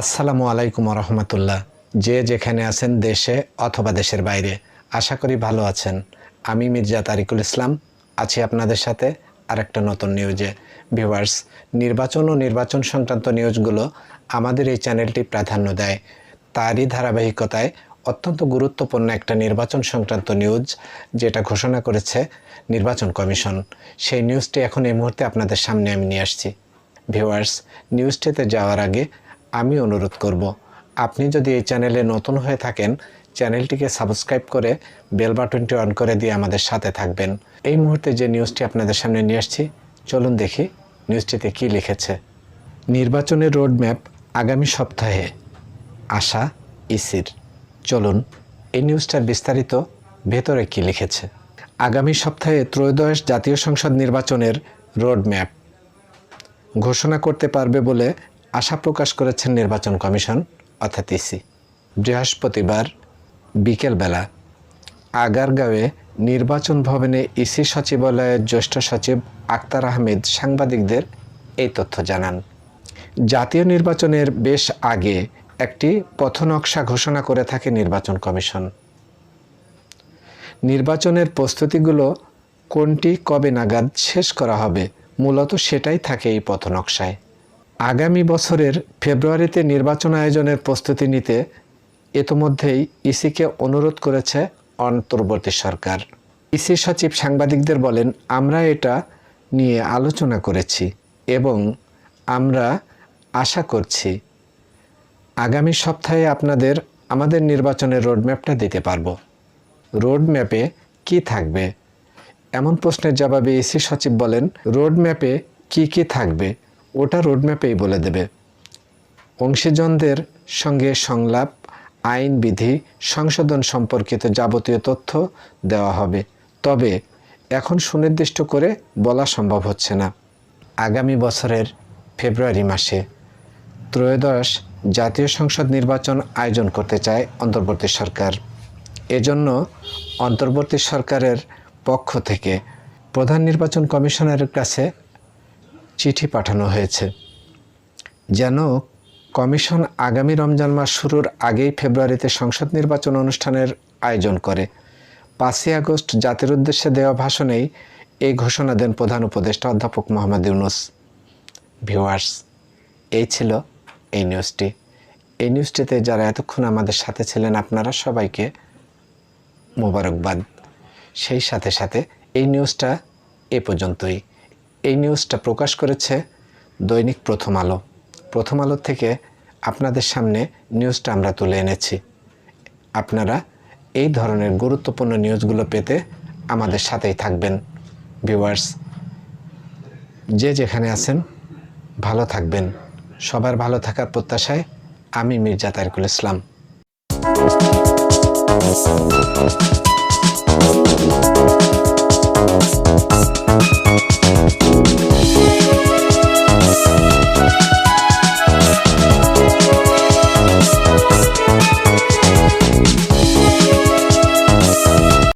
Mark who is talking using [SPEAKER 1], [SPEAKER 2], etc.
[SPEAKER 1] আসসালামু আলাইকুম রহমতুল্লাহ যে যেখানে আছেন দেশে অথবা দেশের বাইরে, আশা করি ভালো আছেন। আমি মির্জা তারিকুল ইসলাম, আছি আপনাদের সাথে আরেকটা নতুন নিউজে। ভিউয়ার্স, নির্বাচন ও নির্বাচন সংক্রান্ত নিউজগুলো আমাদের এই চ্যানেলটি প্রাধান্য দেয়। তারই ধারাবাহিকতায় অত্যন্ত গুরুত্বপূর্ণ একটা নির্বাচন সংক্রান্ত নিউজ, যেটা ঘোষণা করেছে নির্বাচন কমিশন। সেই নিউজটি এখন এই মুহূর্তে আপনাদের সামনে আমি নিয়ে আসছি। ভিউয়ার্স, নিউজটিতে যাওয়ার আগে আমি অনুরোধ করব, আপনি যদি এই চ্যানেলে নতুন হয়ে থাকেন, চ্যানেলটিকে সাবস্ক্রাইব করে বেল বাটনটি অন করে দিয়ে আমাদের সাথে থাকবেন। এই মুহূর্তে যে নিউজটি আপনাদের সামনে নিয়ে আসছি, চলুন দেখি নিউজটিতে কী লিখেছে। নির্বাচনের রোডম্যাপ আগামী সপ্তাহে, আশা ইসির। চলুন, এই নিউজটার বিস্তারিত ভেতরে কি লিখেছে। আগামী সপ্তাহে ত্রয়োদশ জাতীয় সংসদ নির্বাচনের রোডম্যাপ। ঘোষণা করতে পারবে বলে আশা প্রকাশ করেছেন নির্বাচন কমিশন, অর্থাৎ ইসি। বৃহস্পতিবার বিকেলবেলা আগারগাঁওয়ে নির্বাচন ভবনে ইসি সচিবালয়ের জ্যেষ্ঠ সচিব আক্তার আহমেদ সাংবাদিকদের এই তথ্য জানান। জাতীয় নির্বাচনের বেশ আগে একটি পথনকশা ঘোষণা করে থাকে নির্বাচন কমিশন। নির্বাচনের প্রস্তুতিগুলো কোনটি কবে নাগাদ শেষ করা হবে, মূলত সেটাই থাকে এই পথনকশায়। আগামী বছরের ফেব্রুয়ারিতে নির্বাচন আয়োজনের প্রস্তুতি নিতে ইতোমধ্যেই ইসিকে অনুরোধ করেছে অন্তর্বর্তী সরকার। ইসি সচিব সাংবাদিকদের বলেন, আমরা এটা নিয়ে আলোচনা করেছি এবং আমরা আশা করছি আগামী সপ্তাহে আপনাদের আমাদের নির্বাচনের রোডম্যাপটা দিতে পারব। রোডম্যাপে কি থাকবে? এমন প্রশ্নের জবাবে এসি সচিব বলেন, রোডম্যাপে কি কি থাকবে ওটা রোডম্যাপেই বলে দেবে। অংশীজনদের সঙ্গে সংলাপ, আইন বিধি, সংশোধন সম্পর্কিত যাবতীয় তথ্য দেওয়া হবে। তবে এখন সুনির্দিষ্ট করে বলা সম্ভব হচ্ছে না। আগামী বছরের ফেব্রুয়ারি মাসে ত্রয়োদশ জাতীয় সংসদ নির্বাচন আয়োজন করতে চায় অন্তর্বর্তী সরকার। এজন্য অন্তর্বর্তী সরকারের পক্ষ থেকে প্রধান নির্বাচন কমিশনারের কাছে চিঠি পাঠানো হয়েছে। যেন কমিশন আগামী রমজান মাস শুরুর আগেই ফেব্রুয়ারিতে সংসদ নির্বাচন অনুষ্ঠানের আয়োজন করে। পাঁচই আগস্ট জাতির উদ্দেশ্যে দেওয়া ভাষণেই এই ঘোষণা দেন প্রধান উপদেষ্টা অধ্যাপক মোহাম্মদ ইউনুস। ভিউয়ার্স, এই ছিল এই নিউজটি। এই নিউজটিতে যারা এতক্ষণ আমাদের সাথে ছিলেন আপনারা সবাইকে মোবারকবাদ। সেই সাথে সাথে এই নিউজটা এ পর্যন্তই। এই নিউজটা প্রকাশ করেছে দৈনিক প্রথম আলো। প্রথম আলো থেকে আপনাদের সামনে নিউজটা আমরা তুলে এনেছি। আপনারা এই ধরনের গুরুত্বপূর্ণ নিউজগুলো পেতে আমাদের সাথেই থাকবেন। ভিউয়ার্স, যে যেখানে আছেন, ভালো থাকবেন। সবার ভালো থাকার প্রত্যাশায় আমি মির্জা তারিকুল ইসলাম।